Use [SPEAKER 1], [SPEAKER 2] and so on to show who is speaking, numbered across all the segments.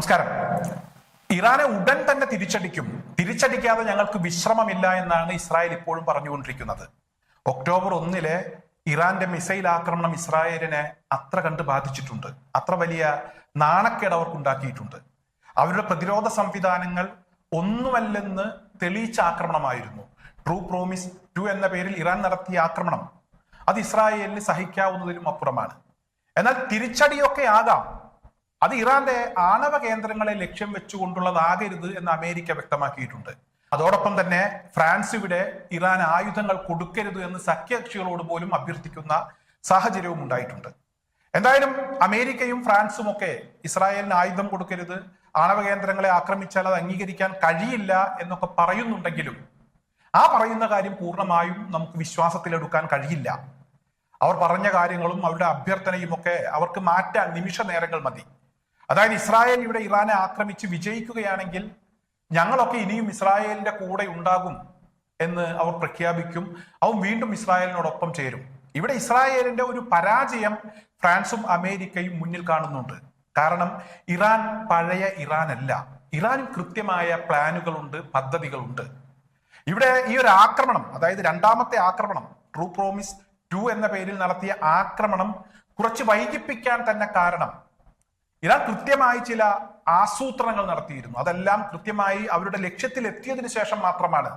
[SPEAKER 1] നമസ്കാരം. ഇറാനെ ഉടൻ തന്നെ തിരിച്ചടിക്കും. തിരിച്ചടിക്കാതെ ഞങ്ങൾക്ക് വിശ്രമമില്ല എന്നാണ് ഇസ്രായേൽ ഇപ്പോഴും പറഞ്ഞുകൊണ്ടിരിക്കുന്നത്. ഒക്ടോബർ ഒന്നിലെ ഇറാന്റെ മിസൈൽ ആക്രമണം ഇസ്രായേലിനെ അത്ര കണ്ട് ബാധിച്ചിട്ടുണ്ട്. അത്ര വലിയ നാണക്കേട് അവർക്കുണ്ടാക്കിയിട്ടുണ്ട് അവരുടെ പ്രതിരോധ സംവിധാനങ്ങൾ ഒന്നുമല്ലെന്ന് തെളിയിച്ച ആക്രമണമായിരുന്നു. ട്രൂ പ്രോമിസ് ടു എന്ന പേരിൽ ഇറാൻ നടത്തിയ ആക്രമണം. അത് ഇസ്രായേലിന് സഹിക്കാവുന്നതിലും അപ്പുറമാണ്. എന്നാൽ തിരിച്ചടിയൊക്കെ ആകാം. അത് ഇറാന്റെ ആണവ കേന്ദ്രങ്ങളെ ലക്ഷ്യം വെച്ചുകൊണ്ടുള്ളതാകരുത് എന്ന് അമേരിക്ക വ്യക്തമാക്കിയിട്ടുണ്ട്. അതോടൊപ്പം തന്നെ ഫ്രാൻസ് ഇവിടെ ഇറാൻ ആയുധങ്ങൾ കൊടുക്കരുത് എന്ന് സഖ്യകക്ഷികളോട് പോലും അഭ്യർത്ഥിക്കുന്ന സാഹചര്യവും ഉണ്ടായിട്ടുണ്ട്. എന്തായാലും അമേരിക്കയും ഫ്രാൻസും ഒക്കെ ഇസ്രായേലിന് ആയുധം കൊടുക്കരുത് ആണവ കേന്ദ്രങ്ങളെ ആക്രമിച്ചാൽ അത് അംഗീകരിക്കാൻ കഴിയില്ല എന്നൊക്കെ പറയുന്നുണ്ടെങ്കിലും ആ പറയുന്ന കാര്യം പൂർണമായും നമുക്ക് വിശ്വാസത്തിലെടുക്കാൻ കഴിയില്ല. അവർ പറഞ്ഞ കാര്യങ്ങളും അവരുടെ അഭ്യർത്ഥനയും ഒക്കെ അവർക്ക് മാറ്റാൻ നിമിഷ നേരങ്ങൾ മതി. അതായത് ഇസ്രായേൽ ഇവിടെ ഇറാനെ ആക്രമിച്ച് വിജയിക്കുകയാണെങ്കിൽ ഞങ്ങളൊക്കെ ഇനിയും ഇസ്രായേലിന്റെ കൂടെ ഉണ്ടാകും എന്ന് അവർ പ്രഖ്യാപിക്കും. അവൻ വീണ്ടും ഇസ്രായേലിനോടൊപ്പം ചേരും. ഇവിടെ ഇസ്രായേലിന്റെ ഒരു പരാജയം ഫ്രാൻസും അമേരിക്കയും മുന്നിൽ കാണുന്നുണ്ട്. കാരണം ഇറാൻ പഴയ ഇറാൻ അല്ല ഇറാനും കൃത്യമായ പ്ലാനുകളുണ്ട് പദ്ധതികളുണ്ട്. ഇവിടെ ഈ ഒരു ആക്രമണം അതായത് രണ്ടാമത്തെ ആക്രമണം ട്രൂ പ്രോമിസ് ടു എന്ന പേരിൽ നടത്തിയ ആക്രമണം കുറച്ച് വൈകിപ്പിക്കാൻ തന്നെ കാരണം ഇറാൻ കൃത്യമായി ചില ആസൂത്രണങ്ങൾ നടത്തിയിരുന്നു. അതെല്ലാം കൃത്യമായി അവരുടെ ലക്ഷ്യത്തിൽ എത്തിയതിനു ശേഷം മാത്രമാണ്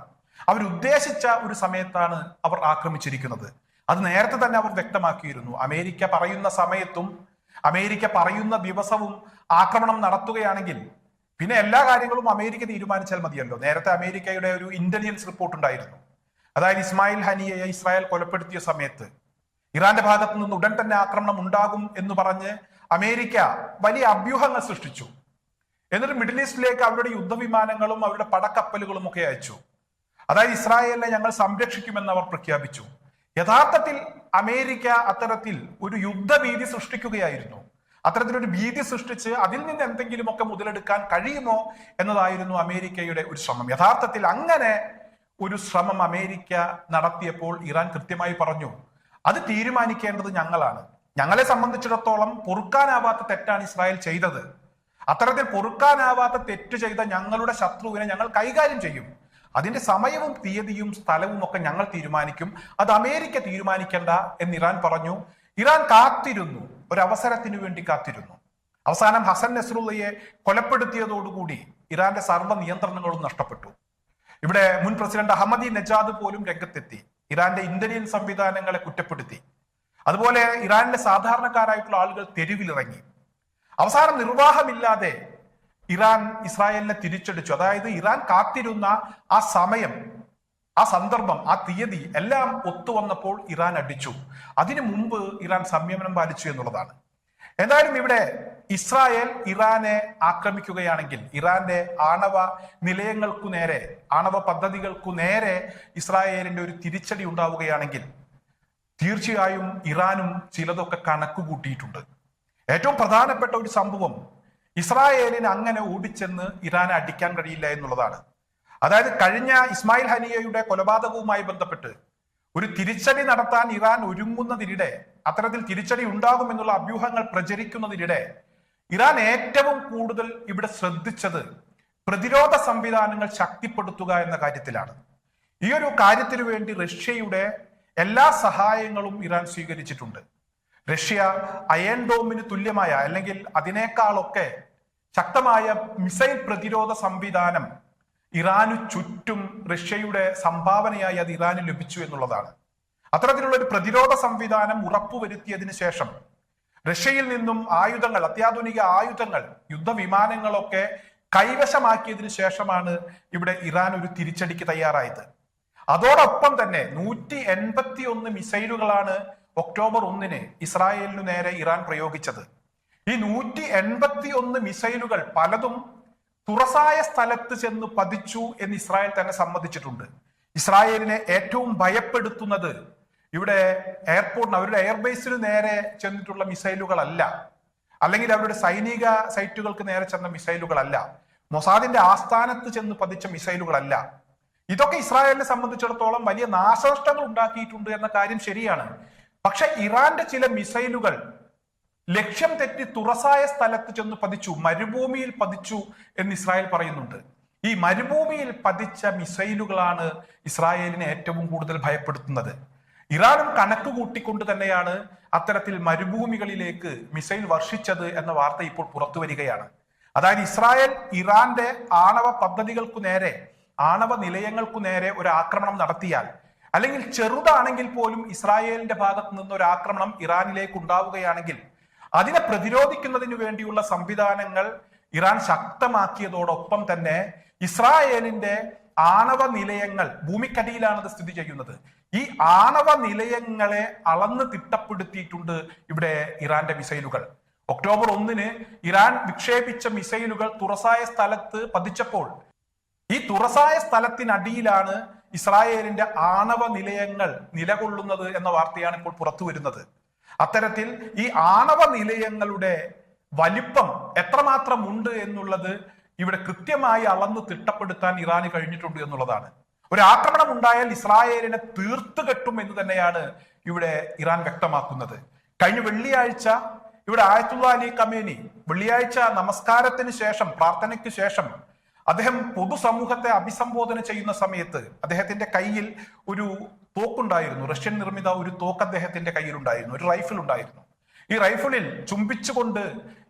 [SPEAKER 1] അവരുദ്ദേശിച്ച ഒരു സമയത്താണ് അവർ ആക്രമിച്ചിരിക്കുന്നത്. അത് നേരത്തെ തന്നെ അവർ വ്യക്തമാക്കിയിരുന്നു. അമേരിക്ക പറയുന്ന സമയത്തും അമേരിക്ക പറയുന്ന ദിവസവും ആക്രമണം നടത്തുകയാണെങ്കിൽ പിന്നെ എല്ലാ കാര്യങ്ങളും അമേരിക്ക തീരുമാനിച്ചാൽ മതിയല്ലോ. നേരത്തെ അമേരിക്കയുടെ ഒരു ഇന്റലിജൻസ് റിപ്പോർട്ട് ഉണ്ടായിരുന്നു. അതായത് ഇസ്മായിൽ ഹനിയയെ ഇസ്രായേൽ കൊലപ്പെടുത്തിയ സമയത്ത് ഇറാന്റെ ഭാഗത്തു നിന്ന് ഉടൻ തന്നെ ആക്രമണം ഉണ്ടാകും എന്ന് പറഞ്ഞ് അമേരിക്ക വലിയ അഭ്യൂഹങ്ങൾ സൃഷ്ടിച്ചു. എന്നിട്ട് മിഡിൽ ഈസ്റ്റിലേക്ക് അവരുടെ യുദ്ധവിമാനങ്ങളും അവരുടെ പടക്കപ്പലുകളും ഒക്കെ അയച്ചു. അതായത് ഇസ്രായേലിനെ ഞങ്ങൾ സംരക്ഷിക്കുമെന്ന് അവർ പ്രഖ്യാപിച്ചു. യഥാർത്ഥത്തിൽ അമേരിക്ക അത്തരത്തിൽ ഒരു യുദ്ധഭീതി സൃഷ്ടിക്കുകയായിരുന്നു. അത്തരത്തിലൊരു ഭീതി സൃഷ്ടിച്ച് അതിൽ നിന്ന് എന്തെങ്കിലുമൊക്കെ മുതലെടുക്കാൻ കഴിയുമോ എന്നതായിരുന്നു അമേരിക്കയുടെ ഒരു ശ്രമം. യഥാർത്ഥത്തിൽ അങ്ങനെ ഒരു ശ്രമം അമേരിക്ക നടത്തിയപ്പോൾ ഇറാൻ കൃത്യമായി പറഞ്ഞു അത് തീരുമാനിക്കേണ്ടത് ഞങ്ങളാണ്. ഞങ്ങളെ സംബന്ധിച്ചിടത്തോളം പൊറുക്കാനാവാത്ത തെറ്റാണ് ഇസ്രായേൽ ചെയ്തത്. അത്തരത്തിൽ പൊറുക്കാനാവാത്ത തെറ്റ് ചെയ്ത ഞങ്ങളുടെ ശത്രുവിനെ ഞങ്ങൾ കൈകാര്യം ചെയ്യും. അതിന്റെ സമയവും തീയതിയും സ്ഥലവും ഒക്കെ ഞങ്ങൾ തീരുമാനിക്കും. അത് അമേരിക്ക തീരുമാനിക്കേണ്ട എന്ന് ഇറാൻ പറഞ്ഞു. ഇറാൻ കാത്തിരുന്നു. ഒരു അവസരത്തിനു വേണ്ടി കാത്തിരുന്നു. അവസാനം ഹസൻ നസ്രുള്ളയെ കൊലപ്പെടുത്തിയതോടുകൂടി ഇറാന്റെ സർവ നിയന്ത്രണങ്ങളും നഷ്ടപ്പെട്ടു. ഇവിടെ മുൻ പ്രസിഡന്റ് അഹമ്മദി നജാദ് പോലും രംഗത്തെത്തി. ഇറാന്റെ ഇന്ത്യൻ സംവിധാനങ്ങളെ കുറ്റപ്പെടുത്തി. അതുപോലെ ഇറാനിലെ സാധാരണക്കാരായിട്ടുള്ള ആളുകൾ തെരുവിലിറങ്ങി. അവസാനം നിർവാഹമില്ലാതെ ഇറാൻ ഇസ്രായേലിനെ തിരിച്ചടിച്ചു. അതായത് ഇറാൻ കാത്തിരുന്ന ആ സമയം ആ സന്ദർഭം ആ തീയതി എല്ലാം ഒത്തുവന്നപ്പോൾ ഇറാൻ അടിച്ചു. അതിനു മുമ്പ് ഇറാൻ സംയമനം പാലിച്ചു എന്നുള്ളതാണ്. എന്തായാലും ഇവിടെ ഇസ്രായേൽ ഇറാനെ ആക്രമിക്കുകയാണെങ്കിൽ ഇറാന്റെ ആണവ നിലയങ്ങൾക്കു നേരെ ആണവ പദ്ധതികൾക്കു നേരെ ഇസ്രായേലിന്റെ ഒരു തിരിച്ചടി ഉണ്ടാവുകയാണെങ്കിൽ തീർച്ചയായും ഇറാനും ചിലതൊക്കെ കണക്ക് കൂട്ടിയിട്ടുണ്ട് ഏറ്റവും പ്രധാനപ്പെട്ട ഒരു സംഭവം ഇസ്രായേലിന് അങ്ങനെ ഓടിച്ചെന്ന് ഇറാനെ അടിക്കാൻ കഴിയില്ല എന്നുള്ളതാണ്. അതായത് കഴിഞ്ഞ ഇസ്മായിൽ ഹനിയയുടെ കൊലപാതകവുമായി ബന്ധപ്പെട്ട് ഒരു തിരിച്ചടി നടത്താൻ ഇറാൻ ഒരുങ്ങുന്നതിനിടെ അത്തരത്തിൽ തിരിച്ചടി ഉണ്ടാകുമെന്നുള്ള അഭ്യൂഹങ്ങൾ പ്രചരിക്കുന്നതിനിടെ ഇറാൻ ഏറ്റവും കൂടുതൽ ഇവിടെ ശ്രദ്ധിച്ചത് പ്രതിരോധ സംവിധാനങ്ങൾ ശക്തിപ്പെടുത്തുക എന്ന കാര്യത്തിലാണ്. ഈ ഒരു കാര്യത്തിനു വേണ്ടി റഷ്യയുടെ എല്ലാ സഹായങ്ങളും ഇറാൻ സ്വീകരിച്ചിട്ടുണ്ട്. റഷ്യ അയൺ ഡോമിന് തുല്യമായ അല്ലെങ്കിൽ അതിനേക്കാളൊക്കെ ശക്തമായ മിസൈൽ പ്രതിരോധ സംവിധാനം ഇറാനു ചുറ്റും റഷ്യയുടെ സംഭാവനയായി അത് ഇറാന് ലഭിച്ചു എന്നുള്ളതാണ്. അത്തരത്തിലുള്ള ഒരു പ്രതിരോധ സംവിധാനം ഉറപ്പുവരുത്തിയതിനു ശേഷം റഷ്യയിൽ നിന്നും ആയുധങ്ങൾ അത്യാധുനിക ആയുധങ്ങൾ യുദ്ധവിമാനങ്ങളൊക്കെ കൈവശമാക്കിയതിനു ശേഷമാണ് ഇവിടെ ഇറാൻ ഒരു തിരിച്ചടിക്ക് തയ്യാറായത്. അതോടൊപ്പം തന്നെ നൂറ്റി എൺപത്തി ഒന്ന് മിസൈലുകളാണ് ഒക്ടോബർ ഒന്നിന് ഇസ്രായേലിനു നേരെ ഇറാൻ പ്രയോഗിച്ചത്. ഈ നൂറ്റി എൺപത്തി ഒന്ന് മിസൈലുകൾ പലതും തുറസായ സ്ഥലത്ത് ചെന്ന് പതിച്ചു എന്ന് ഇസ്രായേൽ തന്നെ സമ്മതിച്ചിട്ടുണ്ട്. ഇസ്രായേലിനെ ഏറ്റവും ഭയപ്പെടുത്തുന്നത് ഇവിടെ എയർപോർട്ടിന് അവരുടെ എയർബേസിന് നേരെ ചെന്നിട്ടുള്ള മിസൈലുകളല്ല. അല്ലെങ്കിൽ അവരുടെ സൈനിക സൈറ്റുകൾക്ക് നേരെ ചെന്ന മിസൈലുകളല്ല. മൊസാദിന്റെ ആസ്ഥാനത്ത് ചെന്ന് പതിച്ച മിസൈലുകളല്ല. ഇതൊക്കെ ഇസ്രായേലിനെ സംബന്ധിച്ചിടത്തോളം വലിയ നാശനഷ്ടങ്ങൾ ഉണ്ടാക്കിയിട്ടുണ്ട് എന്ന കാര്യം ശരിയാണ്. പക്ഷെ ഇറാന്റെ ചില മിസൈലുകൾ ലക്ഷ്യം തെറ്റി തുറസായ സ്ഥലത്ത് ചെന്ന് പതിച്ചു മരുഭൂമിയിൽ പതിച്ചു എന്ന് ഇസ്രായേൽ പറയുന്നുണ്ട്. ഈ മരുഭൂമിയിൽ പതിച്ച മിസൈലുകളാണ് ഇസ്രായേലിനെ ഏറ്റവും കൂടുതൽ ഭയപ്പെടുത്തുന്നത്. ഇറാനും കണക്ക് കൂട്ടിക്കൊണ്ട് തന്നെയാണ് അത്തരത്തിൽ മരുഭൂമികളിലേക്ക് മിസൈൽ വർഷിച്ചത് എന്ന വാർത്ത ഇപ്പോൾ പുറത്തു വരികയാണ്. അതായത് ഇസ്രായേൽ ഇറാന്റെ ആണവ പദ്ധതികൾക്കു നേരെ ആണവ നിലയങ്ങൾക്കു നേരെ ഒരു ആക്രമണം നടത്തിയാൽ അല്ലെങ്കിൽ ചെറുതാണെങ്കിൽ പോലും ഇസ്രായേലിന്റെ ഭാഗത്ത് നിന്ന് ഒരു ആക്രമണം ഇറാനിലേക്ക് ഉണ്ടാവുകയാണെങ്കിൽ അതിനെ പ്രതിരോധിക്കുന്നതിന് വേണ്ടിയുള്ള സംവിധാനങ്ങൾ ഇറാൻ ശക്തമാക്കിയതോടൊപ്പം തന്നെ ഇസ്രായേലിന്റെ ആണവ നിലയങ്ങൾ ഭൂമിക്കടിയിലാണത് സ്ഥിതി ചെയ്യുന്നത്. ഈ ആണവ നിലയങ്ങളെ അളന്ന് തിട്ടപ്പെടുത്തിയിട്ടുണ്ട് ഇവിടെ ഇറാന്റെ മിസൈലുകൾ. ഒക്ടോബർ ഒന്നിന് ഇറാൻ വിക്ഷേപിച്ച മിസൈലുകൾ തുറസായ സ്ഥലത്ത് പതിച്ചപ്പോൾ ഈ തുറസായ സ്ഥലത്തിനടിയിലാണ് ഇസ്രായേലിന്റെ ആണവ നിലയങ്ങൾ നിലകൊള്ളുന്നത് എന്ന വാർത്തയാണ് ഇപ്പോൾ പുറത്തു വരുന്നത്. അത്തരത്തിൽ ഈ ആണവ നിലയങ്ങളുടെ വലിപ്പം എത്രമാത്രം ഉണ്ട് എന്നുള്ളത് ഇവിടെ കൃത്യമായി അളന്നു തിട്ടപ്പെടുത്താൻ ഇറാന് കഴിഞ്ഞിട്ടുണ്ട് എന്നുള്ളതാണ്. ഒരു ആക്രമണം ഉണ്ടായാൽ ഇസ്രായേലിനെ തീർത്തു കെട്ടും എന്ന് തന്നെയാണ് ഇവിടെ ഇറാൻ വ്യക്തമാക്കുന്നത്. കഴിഞ്ഞ വെള്ളിയാഴ്ച ഇവിടെ ആയത്തുള്ള അലി കമേനി വെള്ളിയാഴ്ച നമസ്കാരത്തിന് ശേഷം പ്രാർത്ഥനയ്ക്ക് ശേഷം അദ്ദേഹം പൊതുസമൂഹത്തെ അഭിസംബോധന ചെയ്യുന്ന സമയത്ത് അദ്ദേഹത്തിന്റെ കയ്യിൽ ഒരു തോക്കുണ്ടായിരുന്നു. റഷ്യൻ നിർമ്മിത ഒരു തോക്ക് അദ്ദേഹത്തിന്റെ കയ്യിലുണ്ടായിരുന്നു. ഒരു റൈഫിൾ ഉണ്ടായിരുന്നു. ഈ റൈഫിളിൽ ചുംബിച്ചുകൊണ്ട്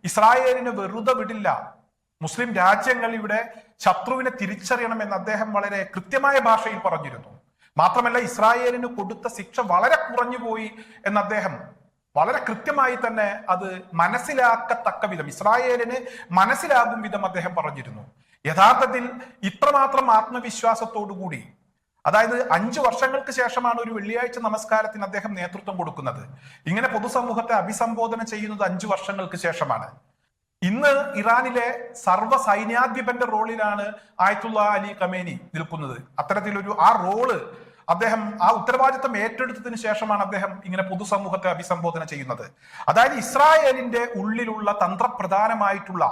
[SPEAKER 1] ഇസ്രായേലിന് വെറുതെ വിടില്ല. മുസ്ലിം രാജ്യങ്ങൾ ഇവിടെ ശത്രുവിനെ തിരിച്ചറിയണമെന്ന് അദ്ദേഹം വളരെ കൃത്യമായ ഭാഷയിൽ പറഞ്ഞിരുന്നു. മാത്രമല്ല ഇസ്രായേലിന് കൊടുത്ത ശിക്ഷ വളരെ കുറഞ്ഞു പോയി എന്ന് അദ്ദേഹം വളരെ കൃത്യമായി തന്നെ അത് മനസ്സിലാക്കത്തക്ക വിധം ഇസ്രായേലിന് മനസ്സിലാകും വിധം അദ്ദേഹം പറഞ്ഞിരുന്നു. യഥാർത്ഥത്തിൽ ഇത്രമാത്രം ആത്മവിശ്വാസത്തോടുകൂടി അതായത് അഞ്ചു വർഷങ്ങൾക്ക് ശേഷമാണ് ഒരു വെള്ളിയാഴ്ച നമസ്കാരത്തിന് അദ്ദേഹം നേതൃത്വം കൊടുക്കുന്നത്. ഇങ്ങനെ പൊതുസമൂഹത്തെ അഭിസംബോധന ചെയ്യുന്നത് അഞ്ചു വർഷങ്ങൾക്ക് ശേഷമാണ്. ഇന്ന് ഇറാനിലെ സർവ സൈന്യാധിപന്റെ റോളിലാണ് ആയത്തുള്ള അലി കമേനി നിൽക്കുന്നത്. അത്തരത്തിലൊരു ആ റോൾ അദ്ദേഹം ആ ഉത്തരവാദിത്തം ഏറ്റെടുത്തതിന് ശേഷമാണ് അദ്ദേഹം ഇങ്ങനെ പൊതുസമൂഹത്തെ അഭിസംബോധന ചെയ്യുന്നത്. അതായത് ഇസ്രായേലിന്റെ ഉള്ളിലുള്ള തന്ത്രപ്രധാനമായിട്ടുള്ള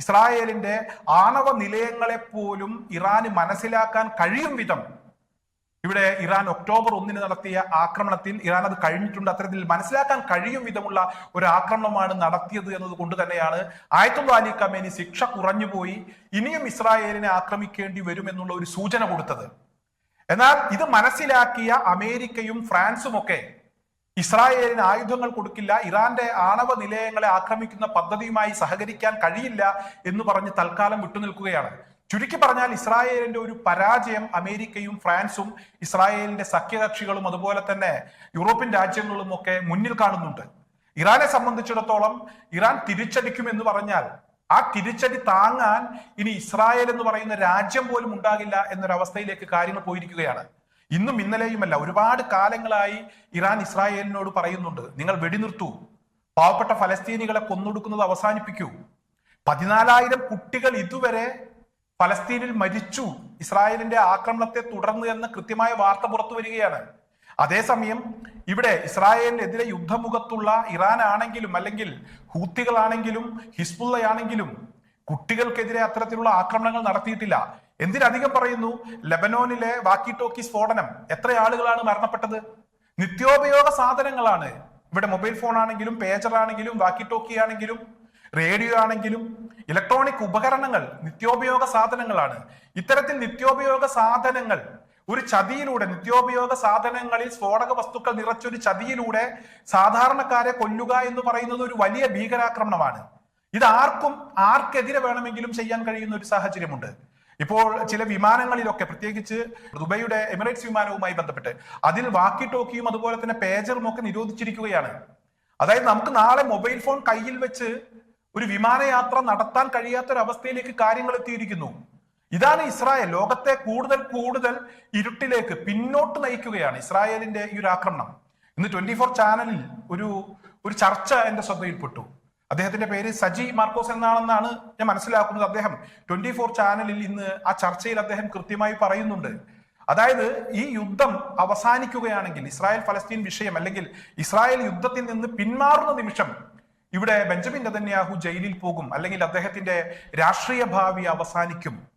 [SPEAKER 1] ഇസ്രായേലിന്റെ ആണവ നിലയങ്ങളെ പോലും ഇറാന് മനസ്സിലാക്കാൻ കഴിയും വിധം. ഇവിടെ ഇറാൻ ഒക്ടോബർ ഒന്നിന് നടത്തിയ ആക്രമണത്തിൽ ഇറാൻ അത് കഴിഞ്ഞിട്ടുണ്ട്. അത്തരത്തിൽ മനസ്സിലാക്കാൻ കഴിയും വിധമുള്ള ഒരു ആക്രമണമാണ് നടത്തിയത് എന്നത് കൊണ്ട് തന്നെയാണ് ആയത്തുള്ള അലി കമേനി ശിക്ഷ കുറഞ്ഞുപോയി ഇനിയും ഇസ്രായേലിനെ ആക്രമിക്കേണ്ടി വരുമെന്നുള്ള ഒരു സൂചന കൊടുത്തത്. എന്നാൽ ഇത് മനസ്സിലാക്കിയ അമേരിക്കയും ഫ്രാൻസും ഒക്കെ ഇസ്രായേലിന് ആയുധങ്ങൾ കൊടുക്കില്ല ഇറാന്റെ ആണവ നിലയങ്ങളെ ആക്രമിക്കുന്ന പദ്ധതിയുമായി സഹകരിക്കാൻ കഴിയില്ല എന്ന് പറഞ്ഞ് തൽക്കാലം വിട്ടുനിൽക്കുകയാണ്. ചുരുക്കി പറഞ്ഞാൽ ഇസ്രായേലിന്റെ ഒരു പരാജയം അമേരിക്കയും ഫ്രാൻസും ഇസ്രായേലിന്റെ സഖ്യകക്ഷികളും അതുപോലെ തന്നെ യൂറോപ്യൻ രാജ്യങ്ങളും ഒക്കെ മുന്നിൽ കാണുന്നുണ്ട്. ഇറാനെ സംബന്ധിച്ചിടത്തോളം ഇറാൻ തിരിച്ചടിക്കും എന്ന് പറഞ്ഞാൽ ആ തിരിച്ചടി താങ്ങാൻ ഇനി ഇസ്രായേൽ എന്ന് പറയുന്ന രാജ്യം പോലും ഉണ്ടാകില്ല എന്നൊരവസ്ഥയിലേക്ക് കാര്യങ്ങൾ പോയിരിക്കുകയാണ്. ഇന്നും ഇന്നലെയുമല്ല ഒരുപാട് കാലങ്ങളായി ഇറാൻ ഇസ്രായേലിനോട് പറയുന്നുണ്ട് നിങ്ങൾ വെടിനിർത്തൂ പാവപ്പെട്ട ഫലസ്തീനികളെ കൊന്നൊടുക്കുന്നത് അവസാനിപ്പിക്കൂ. പതിനാലായിരം കുട്ടികൾ ഇതുവരെ ഫലസ്തീനിൽ മരിച്ചു ഇസ്രായേലിന്റെ ആക്രമണത്തെ തുടർന്ന് എന്ന് കൃത്യമായ വാർത്ത പുറത്തു വരികയാണ്. അതേസമയം ഇവിടെ ഇസ്രായേലിനെതിരെ യുദ്ധമുഖത്തുള്ള ഇറാൻ ആണെങ്കിലും അല്ലെങ്കിൽ ഹൂത്തികളാണെങ്കിലും ഹിസ്ബുള്ളയാണെങ്കിലും കുട്ടികൾക്കെതിരെ അത്തരത്തിലുള്ള ആക്രമണങ്ങൾ നടത്തിയിട്ടില്ല. എന്തിനധികം പറയുന്നു? ലെബനോനിലെ വാക്കി ടോക്കി സ്ഫോടനം. എത്ര ആളുകളാണ് മരണപ്പെട്ടത്? നിത്യോപയോഗ സാധനങ്ങളാണ്. ഇവിടെ മൊബൈൽ ഫോൺ ആണെങ്കിലും പേജർ ആണെങ്കിലും വാക്കി ടോക്കി ആണെങ്കിലും റേഡിയോ ആണെങ്കിലും ഇലക്ട്രോണിക് ഉപകരണങ്ങൾ നിത്യോപയോഗ സാധനങ്ങളാണ്. ഇത്തരത്തിൽ നിത്യോപയോഗ സാധനങ്ങൾ ഒരു ചതിയിലൂടെ നിത്യോപയോഗ സാധനങ്ങളിൽ സ്ഫോടക വസ്തുക്കൾ നിറച്ചൊരു ചതിയിലൂടെ സാധാരണക്കാരെ കൊല്ലുക എന്ന് പറയുന്നത് ഒരു വലിയ ഭീകരാക്രമണമാണ്. ഇത് ആർക്കും ആർക്കെതിരെ വേണമെങ്കിലും ചെയ്യാൻ കഴിയുന്ന ഒരു സാഹചര്യമുണ്ട്. ഇപ്പോൾ ചില വിമാനങ്ങളിലൊക്കെ പ്രത്യേകിച്ച് ദുബൈയുടെ എമിറേറ്റ്സ് വിമാനവുമായി ബന്ധപ്പെട്ട് അതിൽ വാക്കി ടോക്കിയും അതുപോലെ തന്നെ പേജറും ഒക്കെ നിരോധിച്ചിരിക്കുകയാണ്. അതായത് നമുക്ക് നാളെ മൊബൈൽ ഫോൺ കയ്യിൽ വെച്ച് ഒരു വിമാനയാത്ര നടത്താൻ കഴിയാത്തൊരവസ്ഥയിലേക്ക് കാര്യങ്ങൾ എത്തിയിരിക്കുന്നു. ഇതാണ് ഇസ്രായേൽ. ലോകത്തെ കൂടുതൽ കൂടുതൽ ഇരുട്ടിലേക്ക് പിന്നോട്ട് നയിക്കുകയാണ് ഇസ്രായേലിന്റെ ഈ ഒരു ആക്രമണം. ഇന്ന് ട്വന്റി ഫോർ ചാനലിൽ ഒരു ഒരു ചർച്ച എന്റെ ശ്രദ്ധയിൽപ്പെട്ടു. അദ്ദേഹത്തിന്റെ പേര് സജി മാർക്കോസ് എന്നാണെന്നാണ് ഞാൻ മനസ്സിലാക്കുന്നത്. അദ്ദേഹം ട്വന്റി ഫോർ ചാനലിൽ ഇന്ന് ആ ചർച്ചയിൽ അദ്ദേഹം കൃത്യമായി പറയുന്നുണ്ട്. അതായത് ഈ യുദ്ധം അവസാനിക്കുകയാണെങ്കിൽ ഇസ്രായേൽ ഫലസ്തീൻ വിഷയം അല്ലെങ്കിൽ ഇസ്രായേൽ യുദ്ധത്തിൽ നിന്ന് പിന്മാറുന്ന നിമിഷം ഇവിടെ ബെഞ്ചമിൻ നെതന്യാഹു ജയിലിൽ പോകും അല്ലെങ്കിൽ അദ്ദേഹത്തിന്റെ രാഷ്ട്രീയ ഭാവി അവസാനിക്കും.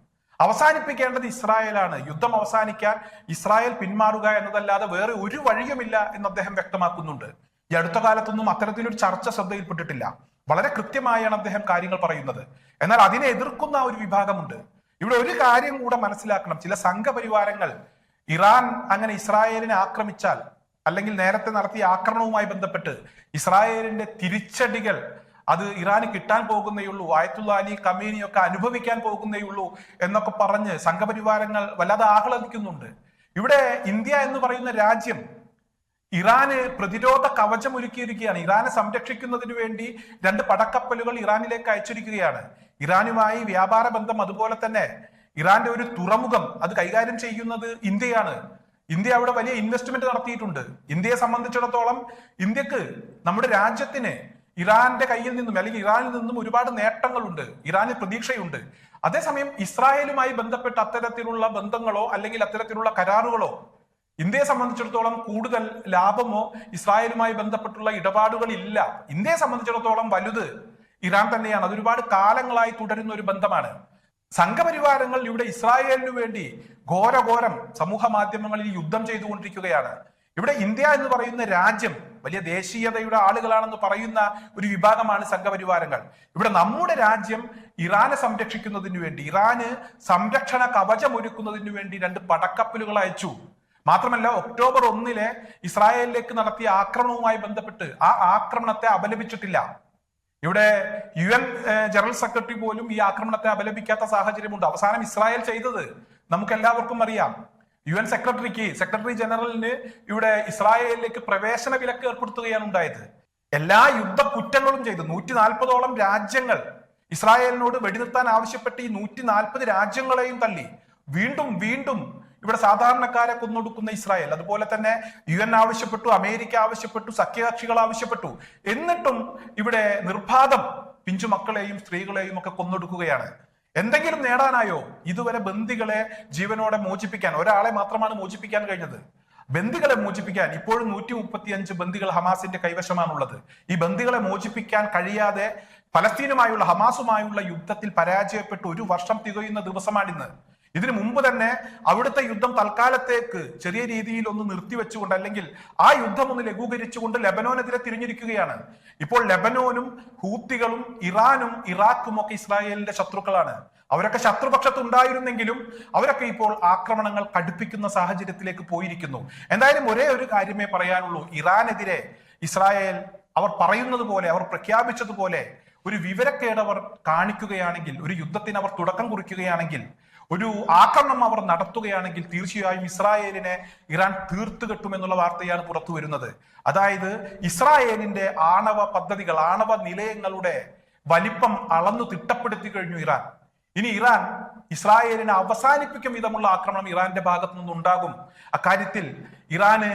[SPEAKER 1] അവസാനിപ്പിക്കേണ്ടത് ഇസ്രായേലാണ്. യുദ്ധം അവസാനിക്കാൻ ഇസ്രായേൽ പിന്മാറുക എന്നതല്ലാതെ വേറെ ഒരു വഴിയുമില്ല എന്ന് അദ്ദേഹം വ്യക്തമാക്കുന്നുണ്ട്. ഈ അടുത്ത കാലത്തൊന്നും അത്തരത്തിലൊരു ചർച്ച ശ്രദ്ധയിൽപ്പെട്ടിട്ടില്ല. വളരെ കൃത്യമായാണ് അദ്ദേഹം കാര്യങ്ങൾ പറയുന്നത്. എന്നാൽ അതിനെ എതിർക്കുന്ന ഒരു വിഭാഗമുണ്ട്. ഇവിടെ ഒരു കാര്യം കൂടെ മനസ്സിലാക്കണം. ചില സംഘപരിവാരങ്ങൾ ഇറാൻ അങ്ങനെ ഇസ്രായേലിനെ ആക്രമിച്ചാൽ അല്ലെങ്കിൽ നേരത്തെ നടത്തിയ ആക്രമണവുമായി ബന്ധപ്പെട്ട് ഇസ്രായേലിന്റെ തിരിച്ചടികൾ അത് ഇറാന് കിട്ടാൻ പോകുന്നേയുള്ളൂ ആയത്തുള്ള അലി കമീനിയൊക്കെ അനുഭവിക്കാൻ പോകുന്നേയുള്ളൂ എന്നൊക്കെ പറഞ്ഞ് സംഘപരിവാരങ്ങൾ വല്ലാതെ ആഹ്ലാദിക്കുന്നുണ്ട് ഇവിടെ ഇന്ത്യ എന്ന് പറയുന്ന രാജ്യം ഇറാന് പ്രതിരോധ കവചം ഒരുക്കിയിരിക്കുകയാണ് ഇറാനെ സംരക്ഷിക്കുന്നതിന് വേണ്ടി രണ്ട് പടക്കപ്പലുകൾ ഇറാനിലേക്ക് അയച്ചിരിക്കുകയാണ്. ഇറാനുമായി വ്യാപാര ബന്ധം അതുപോലെ തന്നെ ഇറാന്റെ ഒരു തുറമുഖം അത് കൈകാര്യം ചെയ്യുന്നത് ഇന്ത്യയാണ്. ഇന്ത്യ അവിടെ വലിയ ഇൻവെസ്റ്റ്മെന്റ് നടത്തിയിട്ടുണ്ട്. ഇന്ത്യയെ സംബന്ധിച്ചിടത്തോളം ഇന്ത്യയ്ക്ക് നമ്മുടെ രാജ്യത്തിന് ഇറാന്റെ കയ്യിൽ നിന്നും അല്ലെങ്കിൽ ഇറാനിൽ നിന്നും ഒരുപാട് നേട്ടങ്ങളുണ്ട്. ഇറാന് പ്രതീക്ഷയുണ്ട്. അതേസമയം ഇസ്രായേലുമായി ബന്ധപ്പെട്ട അത്തരത്തിലുള്ള ബന്ധങ്ങളോ അല്ലെങ്കിൽ അത്തരത്തിലുള്ള കരാറുകളോ ഇന്ത്യയെ സംബന്ധിച്ചിടത്തോളം കൂടുതൽ ലാഭമോ ഇസ്രായേലുമായി ബന്ധപ്പെട്ടുള്ള ഇടപാടുകളില്ല. ഇന്ത്യയെ സംബന്ധിച്ചിടത്തോളം വലുത് ഇറാൻ തന്നെയാണ്. അതൊരുപാട് കാലങ്ങളായി തുടരുന്ന ഒരു ബന്ധമാണ്. സംഘപരിവാരങ്ങൾ ഇവിടെ ഇസ്രായേലിനു വേണ്ടി ഘോരഘോരം സമൂഹ മാധ്യമങ്ങളിൽ യുദ്ധം ചെയ്തുകൊണ്ടിരിക്കുകയാണ്. ഇവിടെ ഇന്ത്യ എന്ന് പറയുന്ന രാജ്യം വലിയ ദേശീയതയുടെ ആളുകളാണെന്ന് പറയുന്ന ഒരു വിഭാഗമാണ് സംഘപരിവാരങ്ങൾ. ഇവിടെ നമ്മുടെ രാജ്യം ഇറാനെ സംരക്ഷിക്കുന്നതിന് വേണ്ടി ഇറാന് സംരക്ഷണ കവചം ഒരുക്കുന്നതിന് വേണ്ടി രണ്ട് പടക്കപ്പലുകൾ അയച്ചു. മാത്രമല്ല ഒക്ടോബർ ഒന്നിലെ ഇസ്രായേലിലേക്ക് നടത്തിയ ആക്രമണവുമായി ബന്ധപ്പെട്ട് ആ ആക്രമണത്തെ അപലപിച്ചിട്ടില്ല. ഇവിടെ യു എൻ ജനറൽ സെക്രട്ടറി പോലും ഈ ആക്രമണത്തെ അപലപിക്കാത്ത സാഹചര്യമുണ്ട്. അവസാനം ഇസ്രായേൽ ചെയ്തത് നമുക്ക് എല്ലാവർക്കും അറിയാം. യു എൻ സെക്രട്ടറിക്ക് സെക്രട്ടറി ജനറലിന് ഇവിടെ ഇസ്രായേലിലേക്ക് പ്രവേശന വിലക്ക് ഏർപ്പെടുത്തുകയാണ് ഉണ്ടായത്. എല്ലാ യുദ്ധ കുറ്റങ്ങളും ചെയ്തു. നൂറ്റി നാൽപ്പതോളം രാജ്യങ്ങൾ ഇസ്രായേലിനോട് വെടിനിർത്താൻ ആവശ്യപ്പെട്ട് ഈ നൂറ്റി നാൽപ്പത് രാജ്യങ്ങളെയും തള്ളി. വീണ്ടും വീണ്ടും ഇവിടെ സാധാരണക്കാരെ കൊന്നൊടുക്കുന്ന ഇസ്രായേൽ അതുപോലെ തന്നെ യു എൻ ആവശ്യപ്പെട്ടു അമേരിക്ക ആവശ്യപ്പെട്ടു സഖ്യകക്ഷികൾ ആവശ്യപ്പെട്ടു. എന്നിട്ടും ഇവിടെ നിർബാധം പിഞ്ചു മക്കളെയും സ്ത്രീകളെയും ഒക്കെ കൊന്നൊടുക്കുകയാണ്. എന്തെങ്കിലും നേടാനായോ? ഇതുവരെ ബന്ദികളെ ജീവനോടെ മോചിപ്പിക്കാൻ ഒരാളെ മാത്രമാണ് മോചിപ്പിക്കാൻ കഴിഞ്ഞത്. ബന്ദികളെ മോചിപ്പിക്കാൻ ഇപ്പോഴും നൂറ്റി മുപ്പത്തി അഞ്ച് ബന്ദികൾ ഹമാസിന്റെ കൈവശമാണുള്ളത്. ഈ ബന്ദികളെ മോചിപ്പിക്കാൻ കഴിയാതെ ഫലസ്തീനുമായുള്ള ഹമാസുമായുള്ള യുദ്ധത്തിൽ പരാജയപ്പെട്ട് ഒരു വർഷം തികയുന്ന ദിവസമാണിന്ന്. ഇതിനു മുമ്പ് തന്നെ അവിടുത്തെ യുദ്ധം തൽക്കാലത്തേക്ക് ചെറിയ രീതിയിൽ ഒന്ന് നിർത്തിവെച്ചുകൊണ്ട് അല്ലെങ്കിൽ ആ യുദ്ധം ഒന്ന് ലഘൂകരിച്ചുകൊണ്ട് ലെബനോനെതിരെ തിരിഞ്ഞിരിക്കുകയാണ്. ഇപ്പോൾ ലെബനോനും ഹൂത്തികളും ഇറാനും ഇറാഖും ഒക്കെ ഇസ്രായേലിന്റെ ശത്രുക്കളാണ്. അവരൊക്കെ ശത്രുപക്ഷത്ത് ഉണ്ടായിരുന്നെങ്കിലും അവരൊക്കെ ഇപ്പോൾ ആക്രമണങ്ങൾ കടുപ്പിക്കുന്ന സാഹചര്യത്തിലേക്ക് പോയിരിക്കുന്നു. എന്തായാലും ഒരേ ഒരു കാര്യമേ പറയാനുള്ളൂ. ഇറാനെതിരെ ഇസ്രായേൽ അവർ പറയുന്നത് പോലെ അവർ പ്രഖ്യാപിച്ചതുപോലെ ഒരു വിവരക്കേടവർ കാണിക്കുകയാണെങ്കിൽ ഒരു യുദ്ധത്തിന് അവർ തുടക്കം കുറിക്കുകയാണെങ്കിൽ ഒരു ആക്രമണം അവർ നടത്തുകയാണെങ്കിൽ തീർച്ചയായും ഇസ്രായേലിനെ ഇറാൻ തീർത്തു കെട്ടുമെന്നുള്ള വാർത്തയാണ് പുറത്തു വരുന്നത്. അതായത് ഇസ്രായേലിന്റെ ആണവ പദ്ധതികൾ ആണവ നിലയങ്ങളുടെ വലിപ്പം അളന്നു തിട്ടപ്പെടുത്തി കഴിഞ്ഞു ഇറാൻ. ഇനി ഇറാൻ ഇസ്രായേലിനെ അവസാനിപ്പിക്കും വിധമുള്ള ആക്രമണം ഇറാന്റെ ഭാഗത്തു നിന്നുണ്ടാകും. അക്കാര്യത്തിൽ ഇറാന്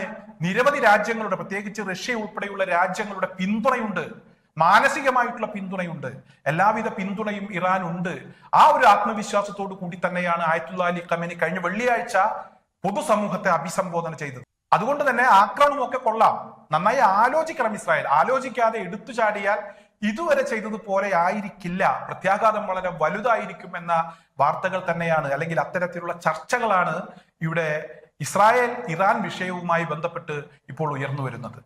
[SPEAKER 1] നിരവധി രാജ്യങ്ങളുടെ പ്രത്യേകിച്ച് റഷ്യ ഉൾപ്പെടെയുള്ള രാജ്യങ്ങളുടെ പിന്തുണയുണ്ട്. മാനസികമായിട്ടുള്ള പിന്തുണയുണ്ട്. എല്ലാവിധ പിന്തുണയും ഇറാൻ ഉണ്ട് ആ ഒരു ആത്മവിശ്വാസത്തോടു കൂടി തന്നെയാണ് ആയത്തുള്ള അലി കമനി കഴിഞ്ഞ വെള്ളിയാഴ്ച പൊതുസമൂഹത്തെ അഭിസംബോധന ചെയ്തത്. അതുകൊണ്ട് തന്നെ ആക്രമണമൊക്കെ കൊള്ളാം. നന്നായി ആലോചിക്കണം ഇസ്രായേൽ. ആലോചിക്കാതെ എടുത്തു ചാടിയാൽ ഇതുവരെ ചെയ്തതുപോലെ ആയിരിക്കില്ല. പ്രത്യാഘാതം വളരെ വലുതായിരിക്കും എന്ന വാർത്തകൾ തന്നെയാണ്. അല്ലെങ്കിൽ അത്തരത്തിലുള്ള ചർച്ചകളാണ് ഇവിടെ ഇസ്രായേൽ ഇറാൻ വിഷയവുമായി ബന്ധപ്പെട്ട് ഇപ്പോൾ ഉയർന്നു വരുന്നത്.